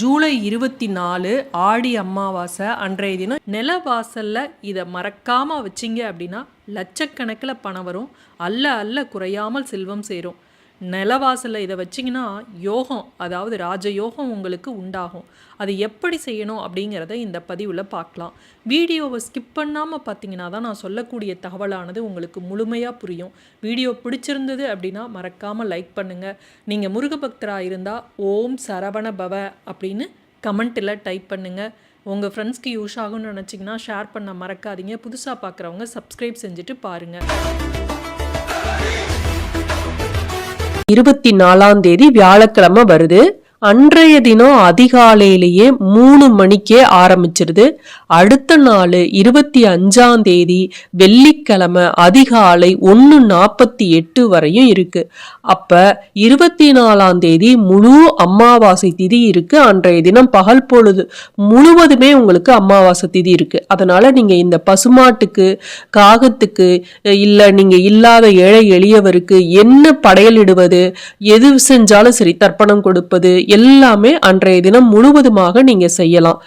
ஜூலை இருபத்தி நாலு ஆடி அமாவாசை அன்றைய தினம் நில வாசலில் இதை மறக்காமல் வச்சிங்க அப்படின்னா லட்சக்கணக்கில் பணம் வரும். அல்ல அல்ல குறையாமல் செல்வம் சேரும். நிலவாசலில் இதை வச்சிங்கன்னா யோகம் அதாவது ராஜ யோகம் உங்களுக்கு உண்டாகும். அது எப்படி செய்யணும் அப்படிங்கிறத இந்த பதிவில் பார்க்கலாம். வீடியோவை ஸ்கிப் பண்ணாமல் பார்த்தீங்கன்னா தான் நான் சொல்லக்கூடிய தகவலானது உங்களுக்கு முழுமையாக புரியும். வீடியோ பிடிச்சிருந்தது அப்படின்னா மறக்காமல் லைக் பண்ணுங்கள் நீங்கள் முருகபக்தராக இருந்தால் ஓம் சரவண பவ அப்படின்னு கமெண்ட்டில் டைப் பண்ணுங்கள் உங்கள் ஃப்ரெண்ட்ஸ்க்கு யூஸ் ஆகும்னு நினச்சிங்கன்னா ஷேர் பண்ண மறக்காதீங்க. புதுசாக பார்க்குறவங்க சப்ஸ்கிரைப் செஞ்சுட்டு பாருங்கள் இருபத்தி நாலாம் தேதி வியாழக்கிழமை வருது. அன்றைய தினம் அதிகாலையிலேயே மூணு மணிக்கே ஆரம்பிச்சிருது. அடுத்த நாள் இருபத்தி அஞ்சாம் தேதி வெள்ளிக்கிழமை அதிகாலை ஒன்று நாற்பத்தி எட்டு வரையும் இருக்கு. அப்ப இருபத்தி நாலாம் தேதி முழு அமாவாசை திதி இருக்கு. அன்றைய தினம் பகல் பொழுது முழுவதுமே உங்களுக்கு அமாவாசை திதி இருக்கு. அதனால நீங்க இந்த பசுமாட்டுக்கு காகத்துக்கு இல்லை நீங்க இல்லாத ஏழை எளியவருக்கு என்ன படையலிடுவது எது செஞ்சாலும் சரி தர்ப்பணம் கொடுப்பது எல்லாமே அன்றைய தினம் முழுவதுமாக நீங்க செய்யலாம்.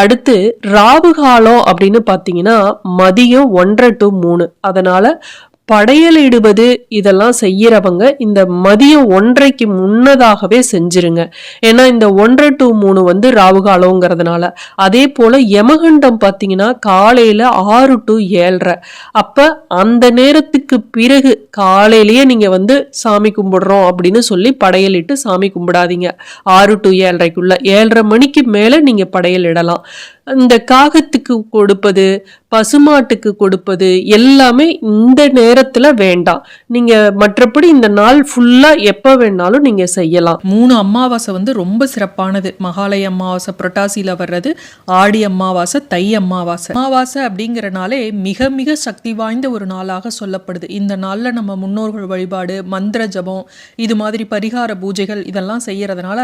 அடுத்து ராவு காலம் அப்படின்னு பார்த்தீங்கன்னா மதியம் ஒன்றரை டு மூணு. அதனால படையலிடுவது இதெல்லாம் செய்யறவங்க இந்த மதியம் ஒன்றைக்கு முன்னதாகவே செஞ்சிருங்க. ஏன்னா இந்த ஒன்றரை டு மூணு வந்து ராவுகாலங்கிறதுனால. அதே போல யமகண்டம் பார்த்தீங்கன்னா காலையில ஆறு டு ஏழரை. அப்ப அந்த நேரத்துக்கு பிறகு காலையிலேயே நீங்க வந்து சாமி கும்பிடுறோம் அப்படின்னு சொல்லி படையலிட்டு சாமி கும்பிடாதீங்க. ஆறு டு ஏழரைக்குள்ள. ஏழரை மணிக்கு மேல நீங்க படையல் இடலாம் இந்த காகத்துக்கு கொடுப்பது பசுமாட்டுக்கு கொடுப்பது எல்லாமே இந்த நேரத்துல வேண்டாம். நீங்க மற்றபடி இந்த நாள் ஃபுல்லா எப்ப வேணாலும் நீங்க செய்யலாம். மூணு அமாவாசை வந்து ரொம்ப சிறப்பானது. மகாலய அமாவாசை புரட்டாசியில் வர்றது ஆடி அமாவாசை தை அமாவாசை அமாவாசை அப்படிங்கிறனாலே மிக மிக சக்தி வாய்ந்த ஒரு நாளாக சொல்லப்படுது. இந்த நாளில் நம்ம முன்னோர்கள் வழிபாடு மந்திர ஜபம் இது மாதிரி பரிகார பூஜைகள் இதெல்லாம் செய்யறதுனால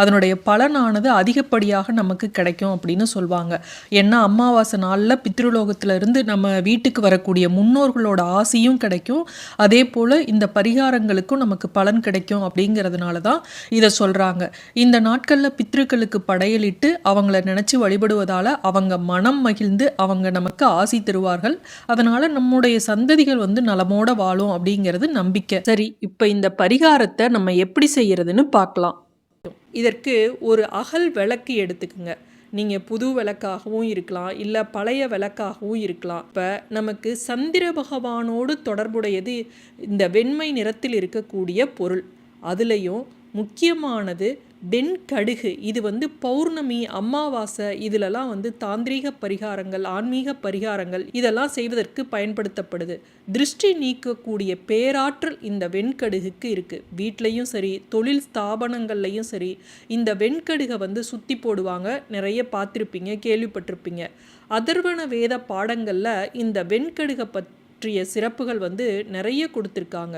அதனுடைய பலனானது அதிகப்படியாக நமக்கு கிடைக்கும் அப்படின்னு சொல்லுவாங்க ஏன்னா அமாவாசை நாளில் பித்ருலோகத்துல இருந்து நம்ம வீட்டுக்கு வரக்கூடிய முன்னோர்களோட ஆசையும் கிடைக்கும். அதே போல் இந்த பரிகாரங்களுக்கும் நமக்கு பலன் கிடைக்கும் அப்படிங்கிறதுனால தான் இதை சொல்கிறாங்க இந்த நாட்களில் பித்ருக்களுக்கு படையலிட்டு அவங்கள நினச்சி வழிபடுவதால் அவங்க மனம் மகிழ்ந்து அவங்க நமக்கு ஆசி தருவார்கள். அதனால் நம்முடைய சந்ததிகள் வந்து நலமோட வாழும் அப்படிங்கிறது நம்பிக்கை. சரி இப்போ இந்த பரிகாரத்தை நம்ம எப்படி செய்யறதுன்னு பார்க்கலாம். இதற்கு ஒரு அகல் விளக்கு எடுத்துக்குங்க. நீங்கள் புது விளக்காகவும் இருக்கலாம் இல்லை பழைய விளக்காகவும் இருக்கலாம். இப்போ நமக்கு சந்திர பகவானோடு தொடர்புடையது இந்த வெண்மை நிறத்தில் இருக்கக்கூடிய பொருள். அதுலேயும் முக்கியமானது வெண்கடுகு இது வந்து பௌர்ணமி அமாவாசை இதிலெல்லாம் வந்து தாந்திரீக பரிகாரங்கள் ஆன்மீக பரிகாரங்கள் இதெல்லாம் செய்வதற்கு பயன்படுத்தப்படுது. திருஷ்டி நீக்கக்கூடிய பேராற்றல் இந்த வெண்கடுகுக்கு இருக்குது வீட்லேயும் சரி தொழில் ஸ்தாபனங்கள்லையும் சரி இந்த வெண்கடுகை வந்து சுத்தி போடுவாங்க. நிறைய பார்த்துருப்பீங்க கேள்விப்பட்டிருப்பீங்க. அதர்வன வேத பாடங்களில் இந்த வெண்கடுகை பத் பற்றிய சிறப்புகள் வந்து நிறைய கொடுத்துருக்காங்க.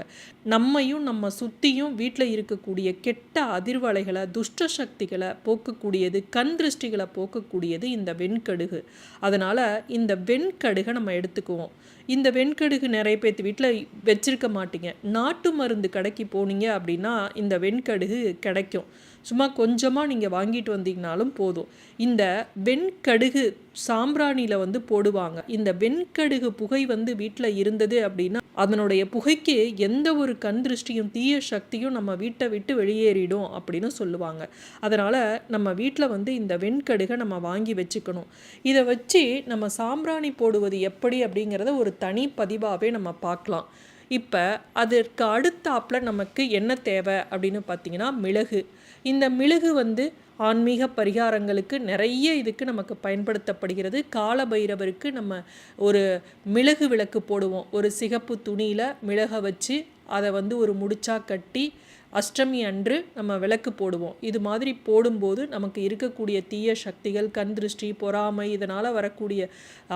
நம்மையும் நம்ம சுற்றியும் வீட்டில் இருக்கக்கூடிய கெட்ட அதிர்வலைகளை துஷ்ட சக்திகளை போக்கக்கூடியது கண் திருஷ்டிகளை போக்கக்கூடியது இந்த வெண்கடுகு. அதனால் இந்த வெண்கடுகை நம்ம எடுத்துக்குவோம். இந்த வெண்கடுகு நிறைய பேர்த்து வீட்டில் வச்சிருக்க மாட்டீங்க. நாட்டு மருந்து கடைக்கு போனீங்க அப்படின்னா இந்த வெண்கடுகு கிடைக்கும். சும்மா கொஞ்சமாக நீங்கள் வாங்கிட்டு வந்தீங்கனாலும் போதும். இந்த வெண்கடுகு சாம்பிராணியில் வந்து போடுவாங்க. இந்த வெண்கடுகு புகை வந்து வீட்டில் இருந்தது அப்படின்னா அதனுடைய புகைக்கு எந்த ஒரு கண் திருஷ்டியும் தீய சக்தியும் நம்ம வீட்டை விட்டு வெளியேறிடும் அப்படின்னு சொல்லுவாங்க. அதனால் நம்ம வீட்டில் வந்து இந்த வெண்கடுகை நம்ம வாங்கி வச்சுக்கணும். இதை வச்சு நம்ம சாம்பிராணி போடுவது எப்படி அப்படிங்கிறத ஒரு தனி பதிவாகவே நம்ம பார்க்கலாம். இப்போ அதற்கு அடுத்தாப்பில் நமக்கு என்ன தேவை அப்படின்னு பார்த்தீங்கன்னா மிளகு. இந்த மிளகு வந்து ஆன்மீக பரிகாரங்களுக்கு நிறைய இதுக்கு நமக்கு பயன்படுத்தப்படுகிறது. கால பைரவருக்கு நம்ம ஒரு மிளகு விளக்கு போடுவோம். ஒரு சிகப்பு துணியில் மிளகை வச்சு அதை வந்து ஒரு முடிச்சா கட்டி அஷ்டமி அன்று நம்ம விளக்கு போடுவோம். இது மாதிரி போடும்போது நமக்கு இருக்கக்கூடிய தீய சக்திகள் கண் திருஷ்டி பொறாமை இதனால் வரக்கூடிய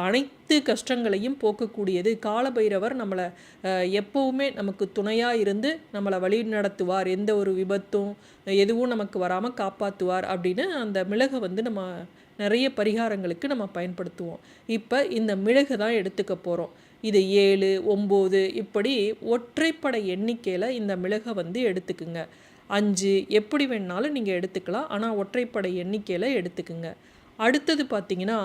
அனைத்து கஷ்டங்களையும் போக்கக்கூடியது. காலபைரவர் நம்மளை எப்போவுமே நமக்கு துணையாக இருந்து நம்மளை வழி நடத்துவார். எந்த ஒரு விபத்தும் எதுவும் நமக்கு வராமல் காப்பாற்றுவார் அப்படின்னு அந்த மிளகை வந்து நம்ம நிறைய பரிகாரங்களுக்கு நம்ம பயன்படுத்துவோம். இப்போ இந்த மிளகு தான் எடுத்துக்க போகிறோம் இது ஏழு ஒம்பது இப்படி ஒற்றைப்படை எண்ணிக்கையில் இந்த மிளகை வந்து எடுத்துக்குங்க. அஞ்சு எப்படி வேணாலும் நீங்கள் எடுத்துக்கலாம் ஆனால் ஒற்றைப்படை எண்ணிக்கையில் எடுத்துக்குங்க. அடுத்தது பார்த்தீங்கன்னா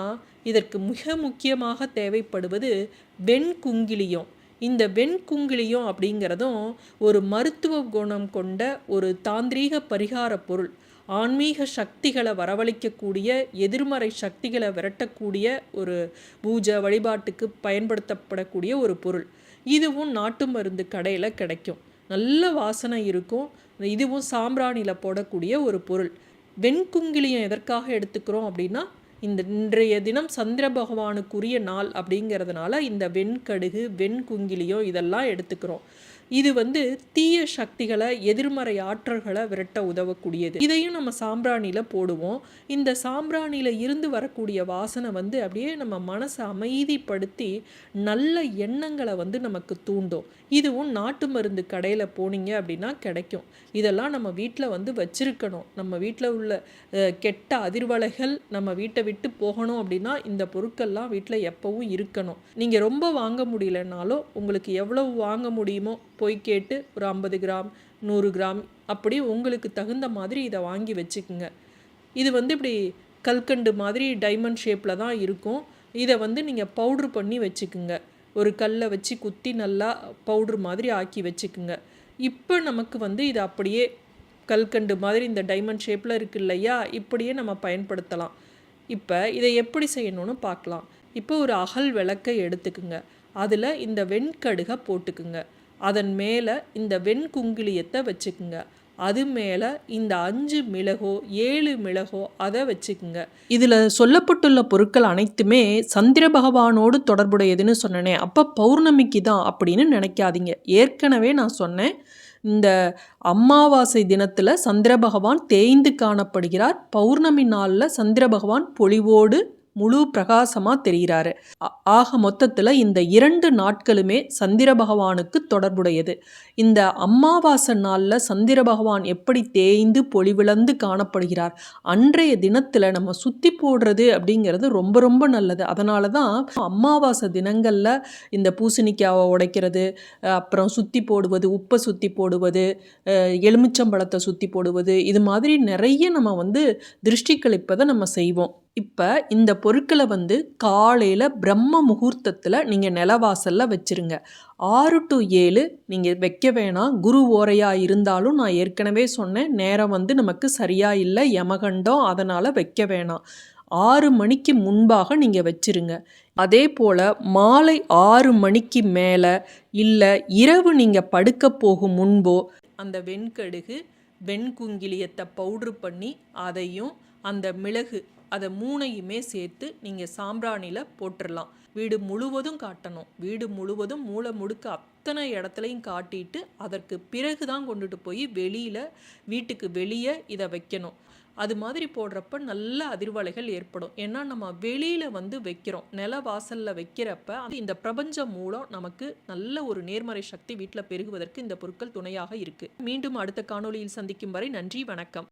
இதற்கு மிக முக்கியமாக தேவைப்படுவது வெண்குங்கிலியம். இந்த வெண்குங்கிலியம் அப்படிங்கிறதும் ஒரு மருத்துவ குணம் கொண்ட ஒரு தாந்திரீக பரிகார பொருள். ஆன்மீக சக்திகளை வரவழைக்கக்கூடிய எதிர்மறை சக்திகளை விரட்டக்கூடிய ஒரு பூஜை வழிபாட்டுக்கு பயன்படுத்தப்படக்கூடிய ஒரு பொருள். இதுவும் நாட்டு மருந்து கடையில் கிடைக்கும். நல்ல வாசனை இருக்கும். இதுவும் சாம்பிராணியில் போடக்கூடிய ஒரு பொருள். வெண்குங்கிலியம் எதற்காக எடுத்துக்கிறோம் அப்படின்னா இந்த இன்றைய தினம் சந்திர பகவானுக்குரிய நாள் அப்படிங்கிறதுனால இந்த வெண்கடுகு வெண்குங்கிலியம் இதெல்லாம் எடுத்துக்கிறோம். இது வந்து தீய சக்திகளை எதிர்மறை ஆற்றல்களை விரட்ட உதவக்கூடியது. இதையும் நம்ம சாம்பிராணியில் போடுவோம். இந்த சாம்பிராணியில் இருந்து வரக்கூடிய வாசனை வந்து அப்படியே நம்ம மனசை அமைதிப்படுத்தி நல்ல எண்ணங்களை வந்து நமக்கு தூண்டும். இதுவும் நாட்டு மருந்து கடையில் போனீங்க அப்படின்னா கிடைக்கும். இதெல்லாம் நம்ம வீட்டில் வந்து வச்சிருக்கணும். நம்ம வீட்டில் உள்ள கெட்ட அதிர்வலைகள் நம்ம வீட்டை விட்டு போகணும் அப்படின்னா இந்த பொருட்கள்லாம் வீட்டில் எப்பவும் இருக்கணும். நீங்கள் ரொம்ப வாங்க முடியலனாலும் உங்களுக்கு எவ்வளவு வாங்க முடியுமோ போய் கேட்டு ஒரு ஐம்பது கிராம் நூறு கிராம் அப்படி உங்களுக்கு தகுந்த மாதிரி இதை வாங்கி வச்சுக்குங்க. இது வந்து இப்படி கல்கண்டு மாதிரி டைமண்ட் ஷேப்பில் தான் இருக்கும். இதை வந்து நீங்கள் பவுட்ரு பண்ணி வச்சுக்குங்க. ஒரு கல்லை வச்சு குத்தி நல்லா பவுட்ரு மாதிரி ஆக்கி வச்சுக்குங்க. இப்போ நமக்கு வந்து இது அப்படியே கல்கண்டு மாதிரி இந்த டைமண்ட் ஷேப்பில் இருக்கு இல்லையா? இப்படியே நம்ம பயன்படுத்தலாம். இப்போ இதை எப்படி செய்யணும்னு பார்க்கலாம். இப்போ ஒரு அகல் விளக்கை எடுத்துக்குங்க. அதில் இந்த வெண்கடுகை போட்டுக்குங்க. அதன் மேலே இந்த வெண்குங்கிலியத்தை வச்சுக்குங்க. அது மேலே இந்த அஞ்சு மிளகோ ஏழு மிளகோ அதை வச்சுக்குங்க. இதில் சொல்லப்பட்டுள்ள பொருட்கள் அனைத்துமே சந்திர பகவானோடு தொடர்புடையதுன்னு சொன்னனே. அப்போ பௌர்ணமிக்கு தான் அப்படின்னு நினைக்காதீங்க. ஏற்கனவே நான் சொன்னேன். இந்த அமாவாசை தினத்தில் சந்திர பகவான் தேய்ந்து காணப்படுகிறார். பௌர்ணமி நாளில் சந்திர பகவான் பொலிவோடு முழு பிரகாசமாக தெரிகிறாரு. ஆக மொத்தத்தில் இந்த இரண்டு நாட்களுமே சந்திர பகவானுக்கு தொடர்புடையது. இந்த அமாவாசை நாளில் சந்திர பகவான் எப்படி தேய்ந்து பொலிவிழந்து காணப்படுகிறார் அன்றைய தினத்தில் நம்ம சுத்தி போடுறது அப்படிங்கிறது ரொம்ப ரொம்ப நல்லது. அதனால தான் அமாவாசை தினங்களில் இந்த பூசணிக்காவை உடைக்கிறது அப்புறம் சுத்தி போடுவது உப்பை சுத்தி போடுவது எலுமிச்சம்பழத்தை சுத்தி போடுவது இது மாதிரி நிறைய நம்ம வந்து திருஷ்டி கழிப்பதை நம்ம செய்வோம். இப்போ இந்த பொருட்களை வந்து காலையில் பிரம்ம முகூர்த்தத்தில் நீங்கள் நிலவாசலில் வச்சிருங்க. ஆறு டு ஏழு நீங்கள் வைக்க வேணாம். குரு ஓரையாக இருந்தாலும் நான் ஏற்கனவே சொன்னேன் நேரம் வந்து நமக்கு சரியாக இல்லை யமகண்டம் அதனால் வைக்க வேணாம். ஆறு மணிக்கு முன்பாக நீங்கள் வச்சிருங்க. அதே போல் மாலை ஆறு மணிக்கு மேலே இல்லை இரவு நீங்கள் படுக்க போகும் முன்போ அந்த வெண்கடுகு வெண்குங்கிலியத்தை பவுட்ரு பண்ணி அதையும் அந்த மிளகு அதை மூணையுமே சேர்த்து நீங்கள் சாம்பிராணியில் போட்டுடலாம் வீடு முழுவதும் காட்டணும். வீடு முழுவதும் மூளை முடுக்க அத்தனை இடத்துலையும் காட்டிட்டு அதற்கு பிறகு தான் கொண்டுட்டு போய் வெளியில் வீட்டுக்கு வெளியே இதை வைக்கணும். அது மாதிரி போடுறப்ப நல்ல அதிர்வலைகள் ஏற்படும். ஏன்னா நம்ம வெளியில் வந்து வைக்கிறோம். நில வாசலில் வைக்கிறப்ப அது இந்த பிரபஞ்சம் மூலம் நமக்கு நல்ல ஒரு நேர்மறை சக்தி வீட்டில் பெருகுவதற்கு இந்த பொருட்கள் துணையாக இருக்குது மீண்டும் அடுத்த காணொளியில் சந்திக்கும் வரை நன்றி வணக்கம்.